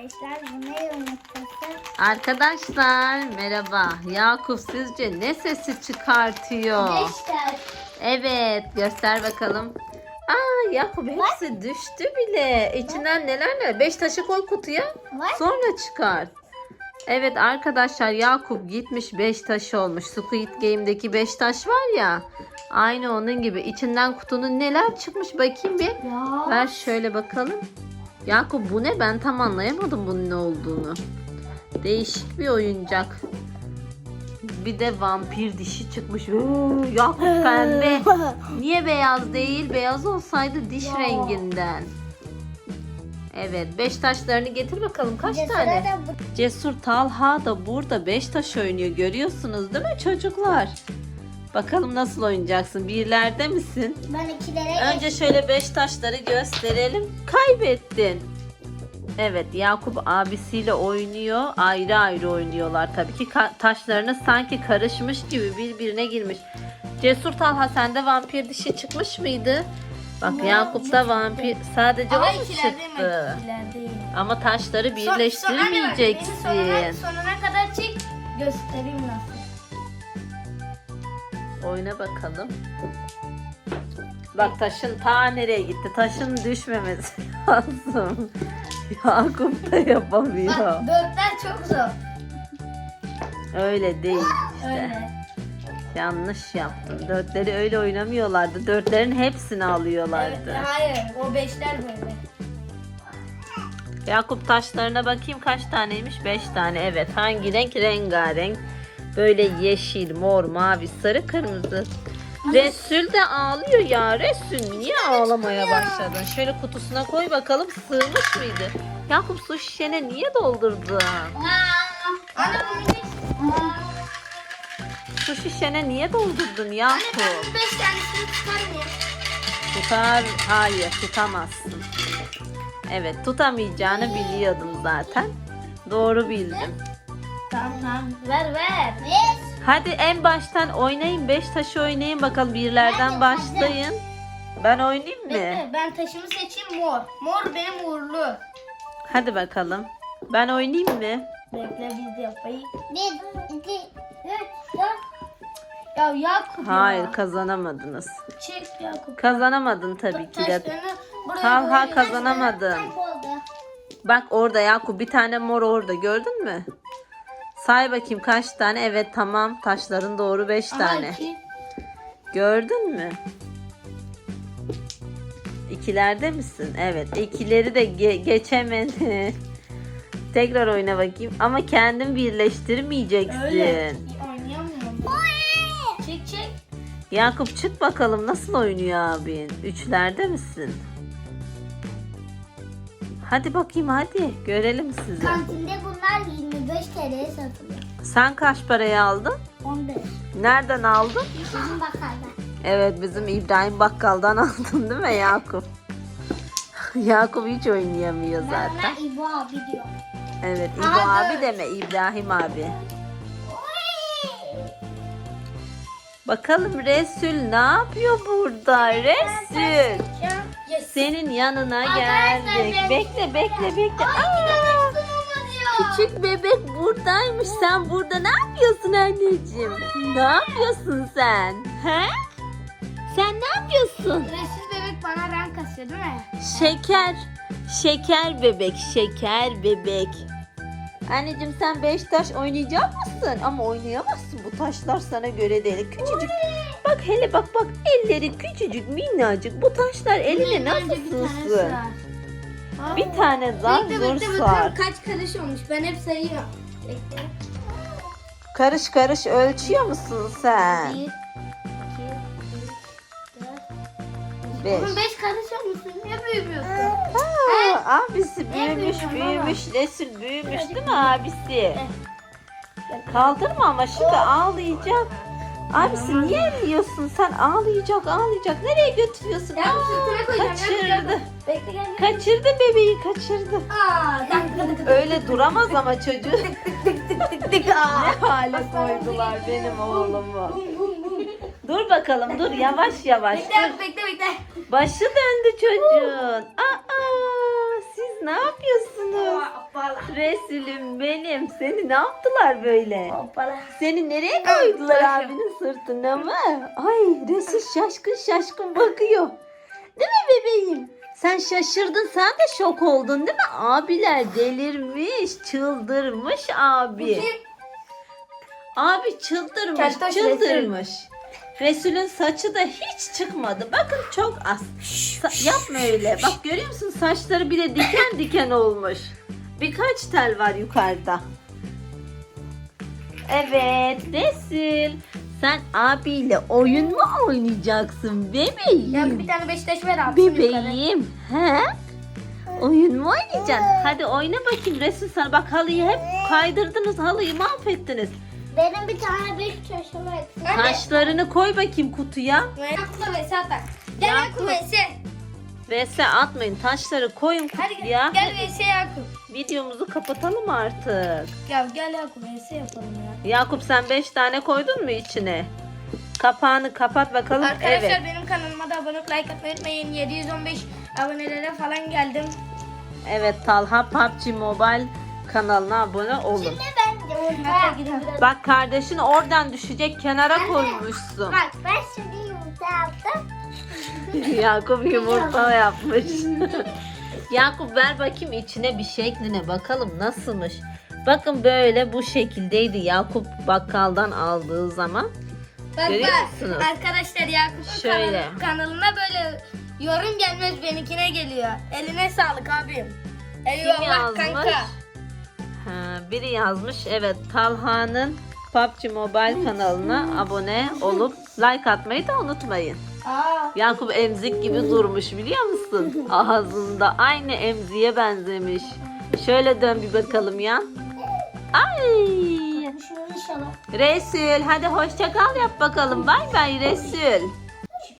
Arkadaşlar bu ne yumurtası? Arkadaşlar merhaba. Yakup sizce ne sesi çıkartıyor? Beşler. Evet göster bakalım. Aa Yakup hepsi düştü bile. İçinden neler neler. Beş taşı koy kutuya. Var. Sonra çıkar. Evet arkadaşlar Yakup gitmiş 5 taş olmuş. Squid Game'deki 5 taş var ya. Aynı onun gibi. İçinden kutunun neler çıkmış bakayım bir. Ya. Ver şöyle bakalım. Yakup bu ne? Ben tam anlayamadım bunun ne olduğunu. Değişik bir oyuncak. Bir de vampir dişi çıkmış. Oo, Yakup pembe. Niye beyaz değil? Beyaz olsaydı diş Ya. renginden. Evet, beş taşlarını getir bakalım. Kaç de tane? bu- Cesur Talha da burada 5 taş oynuyor. Görüyorsunuz değil mi çocuklar? Bakalım nasıl oynayacaksın? Birlerde misin? Ben ikilere Önce şöyle 5 taşları gösterelim. Kaybettin. Evet Yakup abisiyle oynuyor. Ayrı ayrı oynuyorlar tabii ki. Taşlarını sanki karışmış gibi birbirine girmiş. Cesur Talha sende vampir dişi çıkmış mıydı? Bak Ne? Yakup'ta vampir sadece o Ama mu ikilerdeyim çıktı? ben ikilerdeyim. Ama taşları Son- son- anne bak, birleştirmeyeceksin. beni sonuna, sonuna kadar çek göstereyim nasıl. Oyna bakalım. Bak taşın ta nereye gitti? Taşın düşmemesi lazım. Yakup da yapamıyor. Bak dörtler çok zor. Öyle değil işte. Öyle. Yanlış yaptın. Dörtleri öyle oynamıyorlardı. Dörtlerin hepsini alıyorlardı. Evet, hayır o beşler böyle. Yakup taşlarına bakayım kaç taneymiş? Beş tane. Evet. Hangi renk? Rengarenk. Böyle yeşil, mor, mavi, sarı, kırmızı. Resul de ağlıyor ya. Resul niye ağlamaya başladın? Şöyle kutusuna koy bakalım sığmış mıydı? Yakup su şişene niye doldurdun? Anne bunu beş. Su şişene niye doldurdun Anne Yakup? bu beş tanesini çıkarmayayım. Tutar. Hayır tutamazsın. Evet tutamayacağını biliyordum zaten. Doğru bildim. Tamam tamam ver ver. Beş. Hadi en baştan oynayın. Beş taşı oynayın bakalım. Birlerden Hadi, başlayın. Ben oynayayım mı? Bekle ben taşımı seçeyim mor. Mor benim uğurlu. Hadi bakalım. Ben oynayayım mı? Bekle biz de yapayım. Bir, iki, üç, dört. Ya Yakup Hayır ya. kazanamadınız. Çek Yakup. Kazanamadın tabii ki de. Taşlarını buraya kazanamadın. Bak orada Yakup bir tane mor orada gördün mü? Say bakayım kaç tane? Evet tamam taşların doğru beş Aha, tane. iki. Gördün mü? İkilerde misin? Evet. ikileri de ge- geçemedi. Tekrar oyna bakayım. Ama kendin birleştirmeyeceksin. Öyle. Oynayamıyorum. Çek çek. Yakup çık bakalım nasıl oynuyor abin? Üçlerde misin? Hadi bakayım hadi. Görelim sizi. Kantinde bunlar 25 TL'ye satılıyor. Sen kaç paraya aldın? 15. Nereden aldın? Bizim bakarlar. Evet bizim İbrahim Bakkal'dan aldın değil mi Yakup? Yakup hiç oynayamıyor Ben zaten. ona İbo abi diyor. Evet İbo abi dört. deme İbrahim abi. Bakalım Resul ne yapıyor burada? Resul Yes. Senin yanına Arkadaşlar, geldik. ben- Bekle bekle bekle. Aa, küçük bebek buradaymış. Sen burada ne yapıyorsun anneciğim? Ne yapıyorsun sen? He? Sen ne yapıyorsun? Resim bebek bana rank kasıyor değil mi? Şeker. Şeker bebek, şeker bebek. Anneciğim sen beş taş oynayacak mısın? Ama oynayamazsın. Bu taşlar sana göre değil. Küçücük. Bak hele bak bak. Elleri küçücük minnacık. Bu taşlar eline nasıl Bence bir tane sığsın? Bir tane zar Bekle zor bekle sığar. bakalım kaç karış olmuş. Ben hep sayıyorum. Bekle. Karış karış ölçüyor musun sen? Bir, iki, üç, dört. Beş. Oğlum beş karış olmuşsun. Niye büyümüyorsun? Abisi büyümüş büyüyorum büyümüş. Resul büyümüş değil mi abisi? Kaldırma ama şimdi ağlayacak. Abisi niye elliyorsun sen? Ağlayacak ağlayacak. Nereye götürüyorsun? Ya sırtına koyacağım. kaçırdı. Bekle gel. Kaçırdı bebeği kaçırdı. Aa. Öyle duramaz ama çocuğu. ne hale koydular benim oğlumu. Dur bakalım dur yavaş yavaş. Dur. Bekle bekle bekle. Başı döndü çocuğun. Ne yapıyorsunuz? Hoppala. Resulüm benim. Seni ne yaptılar böyle? Hoppala. Seni nereye koydular abinin sırtına mı? Ay Resul şaşkın şaşkın bakıyor. Değil mi bebeğim? Sen şaşırdın sen de şok oldun değil mi? Abiler delirmiş, çıldırmış abi. Abi çıldırmış, Keltoş çıldırmış. Resul'ün saçı da hiç çıkmadı. Bakın çok az. Sa- yapma öyle. Bak görüyor musun saçları bile diken diken olmuş. Birkaç tel var yukarıda. Evet Resul. Sen abiyle oyun mu oynayacaksın bebeğim? Ya bir tane Beşiktaş ver abi. Bebeğim. He? Oyun mu oynayacaksın? Hadi oyna bakayım Resul sana. Bak halıyı hep kaydırdınız. Halıyı mahvettiniz. Benim bir tane çocuğum eksik. Hadi. Taşlarını koy bakayım kutuya. Yakup'la Vese atak. Gel Yakup. Yakup Vese. Atmayın. Taşları koyun Hadi kutuya. gel, gel Vese Yakup. Videomuzu kapatalım artık. Ya gel Yakup Vese yapalım ya. Yakup sen 5 tane koydun mu içine? Kapağını kapat bakalım. Arkadaşlar evet. benim kanalıma da abone olup like atmayı unutmayın. 715 abonelere falan geldim. Evet Talha PUBG Mobile kanalına abone olun. Şimdi ben Bak kardeşin oradan düşecek kenara koymuşsun. Bak ben şimdi yumurta yaptım. Yakup yumurta yapmış. Yakup ver bakayım içine bir şekline bakalım nasılmış. Bakın böyle bu şekildeydi Yakup bakkaldan aldığı zaman. Bak Görüyor bak musunuz? arkadaşlar Yakup'un Şöyle. kanal- kanalına böyle yorum gelmez benimkine geliyor. Eline sağlık abim. Eyvallah kanka. Ha, biri yazmış evet Talha'nın PUBG Mobile kanalına abone olup like atmayı da unutmayın. Aa, Yakup emzik gibi durmuş biliyor musun? Ağzında aynı emziğe benzemiş. Şöyle dön bir bakalım ya. Ay! Resul hadi hoşça kal yap bakalım. Bay bay Resul.